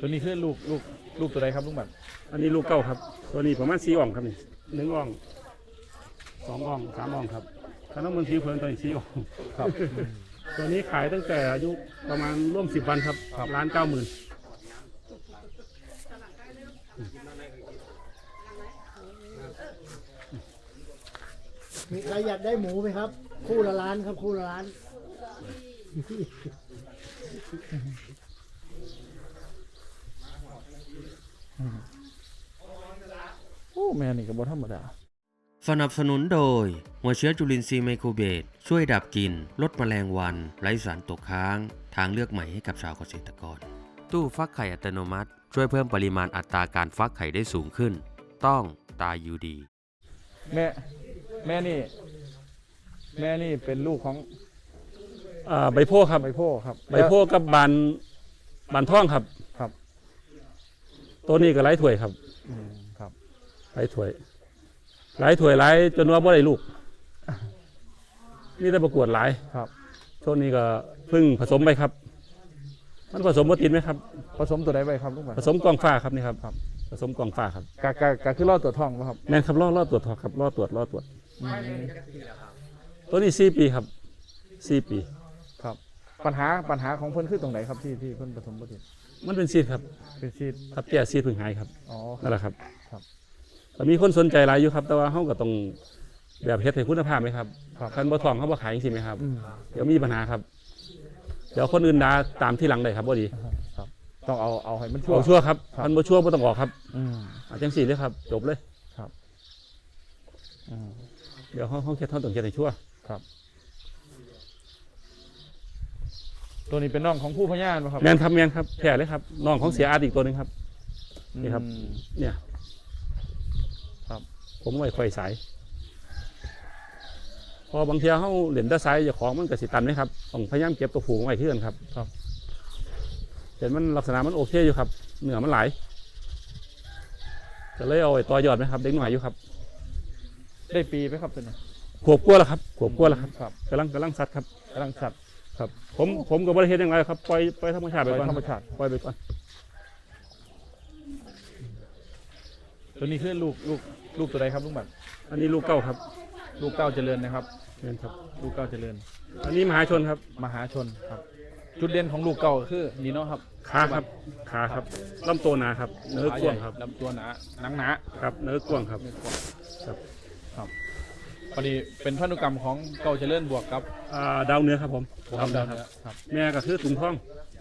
ตัวนี้คือลูกลูกลูกตัวใดครับลุงบัตรอันนี้ลูกเก้าครับ ตัวนี้ประมาณสี่อ่องครับนี่หนึ่งอ่องสองอ่องสามอ่องครับถ้าน้ำมันผิวเพิ่นตัวนี้สี่อ่องครับ ตัวนี้ขายตั้งแต่อายุประมาณร่วมสิบวันครับครับล้านเก้าหมื่นมีใครอยากได้หมูไหมครับ คู่ละล้านครับคู่ละล้าน โอ้แม่นี่ก็บ่ธรรมดา สนับสนุนโดย หัวเชื้อจุลินทรีย์ไมโครเบสช่วยดับกลิ่นลดแมลงวัน ไร้สารตกค้าง ทางเลือกใหม่ให้กับชาวเกษตรกร ตู้ฟักไข่อัตโนมัติ ช่วยเพิ่มปริมาณอัตราการฟักไข่ได้สูงขึ้น ต้องตายูดี แม่แม่นี่ แม่นี่เป็นลูกของอ่าใบโพครับ ใบโพครับ ใบโพกับบานบานท่องครับครับ ตัวนี้ก็ไร้ถ้วยครับอืมครับไร้ถ้วยไร้ถ้วยไร้จนว่าบ่ได้ลูกนี่ได้ประกวดหลายครับ ช่วงนี้ก็เพิ่งผสมไปครับ มันผสมบ่ติดไหมครับ ผสมตัวใดไปครับลุงบัตผรสมกองฟ้าครับนี่ครับ ครับ ผสมกองฟ้าครับกะกะกะคือรอดตัวทองป่ะครับแม่นครับรอดรอดตรวจครับรอดตรวจรอดตรวจตัวนี้สี่ปีครับสี่ปีครับปัญหาปัญหาของเพิ่นคือตรงไหนครับที่ที่เพิ่นผสมบ่ติด มันเป็นซีดครับเป็นซีดครับแก่ซีดเพึ่งหายครับอ๋อนั่นแหละครับครับ แต่มีคนสนใจหลายอยู่ครับ แต่ว่าเขาก็ต้องแบบเฮ็ดให้คุณภาพไหมครับครับคันบ่ทองเขาบ่ขายจริงๆไหมครับ อืมเดี๋ยวมีปัญหาครับ เดี๋ยวคนอื่นด่าตามที่หลังได้ครับบ่ดีครับ ต้องเอาเอาให้มันชั่ว เอาชั่วครับครับ คันบ่ชั่วบ่ต้องออกครับอืมเอาจังสี่เลยครับ จบเลย อืม เดี๋ยวเขาเขาเฮ็ดเขาต้องเฮ็ดให้ชั่ว ตัวนี้เป็นน้องของผู้พญานป่ะครับแม่นครับแม่นครับแพ้เลยครับน้องของเสียอาร์ตอีกตัวหนึงครับ นี่ครับ อืม เนี่ยครับ ผมไว้ค่อยสาย พอบางเทีเขาเหรียญด้านซ้ายเจ้าของมันก็สิตันไหมครับต้องพยายามเก็บตัวผูกไว้เพื่อนครับครับ เห็นมันลักษณะมันโอเคอยู่ครับ เหนือมันหลายจะเลยเอาไอ้ตัวยอดไหมครับ เด็กหน่อยอยู่ครับได้ปีไหมครับตัวนี้ขวบกลัวาแล้วครับขวบกลัวาแล้วครับครับกำลังกำลังสัตว์ครับกำลังสัตว์ ครับ ผมผมก็บริเฮ็ดอยังไงครับปล่อยปล่อยธรรมชาติไปก่อนธรรมชาติปล่อยไปก่อนตัวนี้คือลูกลูกลูกตัวใดครับลุงบัตรอันนี้ลูกเก้าครับ ลูกเก้าเจริญนะครับนี่นครับ ลูกเก้าเจริญ อันนี้มหาชนครับ มหาชนครับ จุดเด่นของลูกเก้าคือนี่เนาะครับขาครับขาครับลำตัวหนาครับ เนื้อกว้างครับลำตัวหนาหนังหนาครับ เนื้อกว้างครับเนื้อกว้างครับครับ พอดีเป็นพันธุกรรมของเก้าเจริญบวกกับอ่าดาวเหนื้อครับผมดาวเหนือครับครับ แม่ก็คือถุงท้อง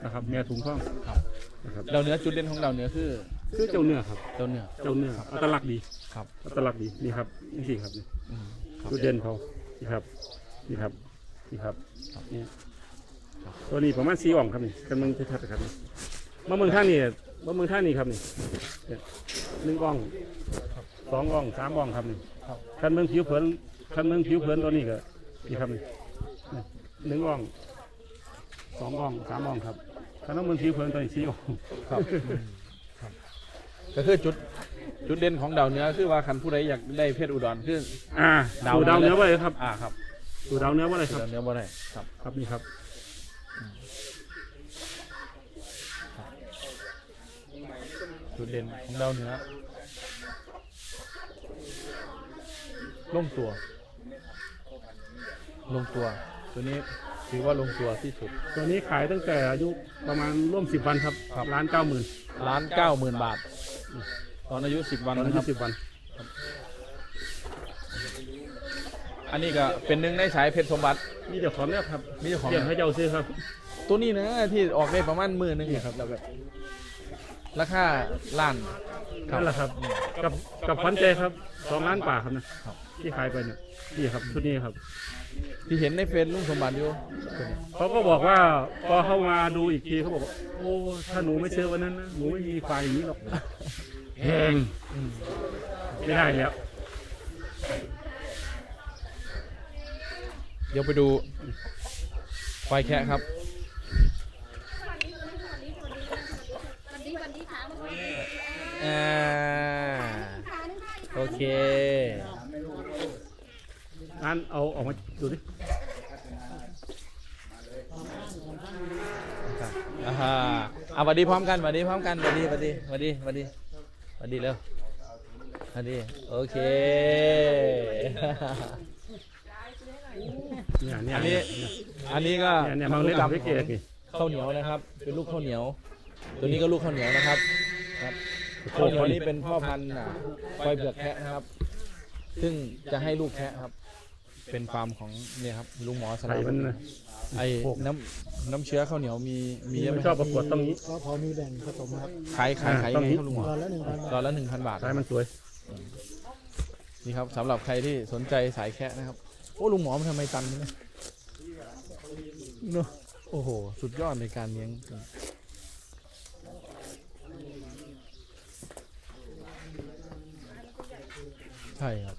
นะครับ แม่ถุงท้องครับ นะครับดาวเหนือจุดเด่นของดาวเหนือคือคือเจ้าเนื้อครับ ดาวเหนือเจ้าเนื้ออัตลักษณ์ดีครับ อัตลักษณ์ดีนี่ครับนี่สิครับนี่อืมครับ จุดเด่นเขานี่ครับนี่ครับนี่ครับครับนี่ตัวนี้ประมาณสี่อ่องครับนี่กันเมืองชัดๆครับนี่มาเมืองท่างนี่มาเมืองท่างนี่ครับนี่เนี่ยหนึ่งอ่องสองอ่องสามอ่องครับนี่ครับ คันเมืองผิวเผิน คันเมืองผิวเผินตัวนี้ก็นี่ครับนี่นี่หนึ่งอ่องสองอ่องสามอ่องครับคันเมืองผิวเผินตัวนี้สี่อ่องครับครับก็คือจุดจุดเด่นของดาวเหนือคือว่าคันผู้ใดอยากได้เพชรอุดรคืออ่าดาวดูดาวเหนืเนื้ออไว้เลยครับ อ่าครับดูดาวเนื้อไว้เลยคจุดรับดาวเหนือบ่ได้ครับ ครับนี่ครับจุดเด่นของดาวเหนือลงตัว ลงตัว ตัวนี้ถือว่าลงตัวที่สุด ตัวนี้ขายตั้งแต่อายุประมาณร่วมสิบวันครับครับ ล้านเก้าหมื่นล้านเก้าหมื่นบาท ตอนอายุสิบวันตอนนะอาคยุรับ สิบวัน อันนี้ก็เป็นหนึ่งในสายเพชรสมบัติมีเจ้าของเนี่ยครับมีเจ้าของเลี้ยงให้เจ้าซื้อครับ ตัวนี้นะที่ออกได้ประมาณหมื่นหนึงเนี่ยครับ แล้วแบบราคาล้านนั่นแหละครับ กับกับพันใจครับสองล้านกว่าครับนะครับ ที่ขายไปเนี่ยนี่ครับชุดนี้ครับ ที่เห็นในเฟซลุงสมบัติอยู่เขาก็บอกว่าพอเข้ามาดูอีกทีเขาบอกว่าโอ้ถ้าหนูไม่ซื้อวันนั้นนะหนูไม่มีควายอย่างนี้หรอกแพงไม่ได้แล้ว เดี๋ยวไปดูควายแคะครับวันนี้วันนี้ค่ะวันนี้อ่าค่ะนึกได้โอเค งั้นเอาออกมาดูดิอ่าฮะเอาสวัสดีพร้อมกันสวัสดีพร้อมกันสวัสดีสวัสดีสวัสดีสวัสดีสวัสดีเร็วสวัสดีโอเคเนี่ยเนี่ยอันนี้อันนี้ก็เนี่ยเนี่ยมาเล่นพันธุพิเกตกรรมนี่ของข้าวเหนียวนะครับ เป็นลูกข้าวเหนียว ตัวนี้ก็ลูกข้าวเหนียวนะครับครับข้าวเหนียวนี่เป็นพ่อพันธุ์อะควายเผือกแคะนะครับ ซึ่งจะให้ลูกแคะครับ เป็นฟาร์มของเนี่ยครับลุงหมอสไข่ลามันนะ ไอ้น้ำน้ำเชื้อข้าวเหนียวมีมีเยอะไหมไม่คชอรับบประกวดต้องนี้ ก็พอมีแบ่งผสมครับขายขายขายยังไงครับลุงหมอตอนละหนึ่งพันบาทตอนละหนึ่งพันบาทใช่มันสวย นี่ครับสำหรับใครที่สนใจสายแคะนะครับ โอ้ลุงหมอมันทำไมตันเนี่ยเนอะโอ้โห สุดยอดในการเลี้ยงใช่ครับอื้อหือ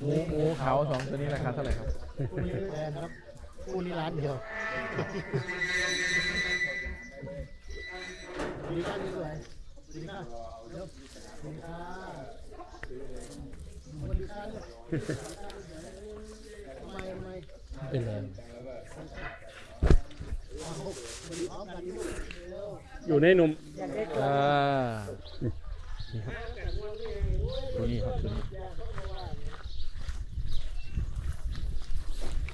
หมูหมูเขาสองตัวนี้ราคาเท่าไหร่ครับคู่นี้แพงครับคู่นี้ล้านเดียวดีค่ะดีสวยดีค่ะเร็วดีค่ะสวัสดีค่ะทำไมทำไมเป็นไรพร้อมกันอยู่ในนมอ่านี่ครับตัวนี้ครับตัวนี้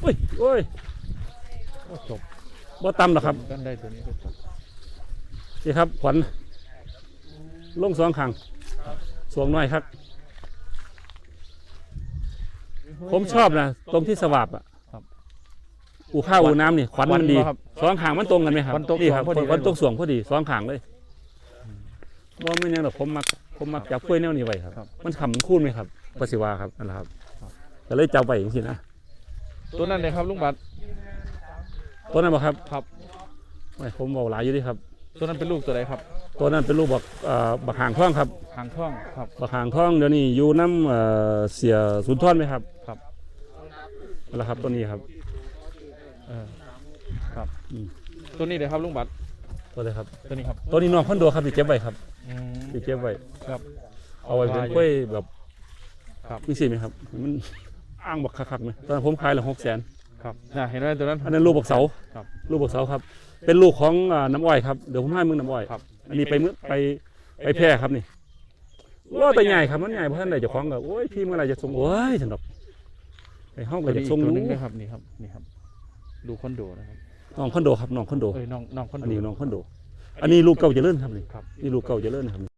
โอ้ยโอ้ยโอ้จบบ่ต่ำหรอกครับกันได้ตัวนี้ก็จบนี่ครับขวัญลงสองขังสวงน้อยครับ ผมชอบนะตรงที่สวาบอะอูข้าวอูน้ำนี่ขวัญมันดีสองขางมันตรงกันไหมครับนี่ครับขวัญตรงสวงพอดีสองขางเลยว่าไม่เนี่ยหรอกผมมักผมมักจับกล้วยแนวนี้ไว้ครับ มันขำมันคูนไหมครับประสิวาครับนั่นแหละครับก็เลยจับไว้อย่างนี้นะ ตัวนั้นเลยครับลุงบัตรตัวนั้นบ่ครับครับไม่ผมบอกหลายอยู่ดิครับ ตัวนั้นเป็นลูกตัวไหนครับ ตัวนั้นเป็นลูกบักเอ่อบักหางท่องครับ หางท่องครับบักหางท่องเดี๋ยวนี้อยู่น้ำเอ่อเสียสุนทรไหมครับครับนั่นแหละครับตัวนี้ครับเออครับอืมตัวนี้เลยครับลุงบัตรตัวเลยครับ ตัวนี้ครับตัวนี้น้องคอนโดครับที่เก็บไว้ครับอืม ที่เก็บไว้ครับเอาไว้เป็นกล้วยแบบครับ มีสิไหมครับ มัน อ้างบักคักๆไหมตอนนนผมขายละหกแสนครับน่ะเห็นไหมตัวนั้น อันนั้นลูกบักเสาครับลูกบักเสาครับ เป็นลูกของอ่าน้ำอ้อยครับเดี๋ยวผมให้มึงน้ำอ้อยครับ อันนี้ไปมื้อไปไปแพร่ครับนี่ว่าแต่ใหญ่ครับมันใหญ่เพราะท่านใดเจะคล้าของกับโอ้ยพี่เมื่อไหรจะส่งโอ้ยฉันดอกไปห้องตัก็วจะนี้อีกส่งตัวรู้นึงนะครับนี่ครับนี่ครับดูคอนโดนะครับน้องคอนโดครับน้องคอนโดเอ้ยน้องน้องคอนโดอันนี้น้องคอนโด อันนี้ลูกเก่าเจะเลื่อนครับนี่ครับ นี่ลูกเก่าเจะเลื่อนครับ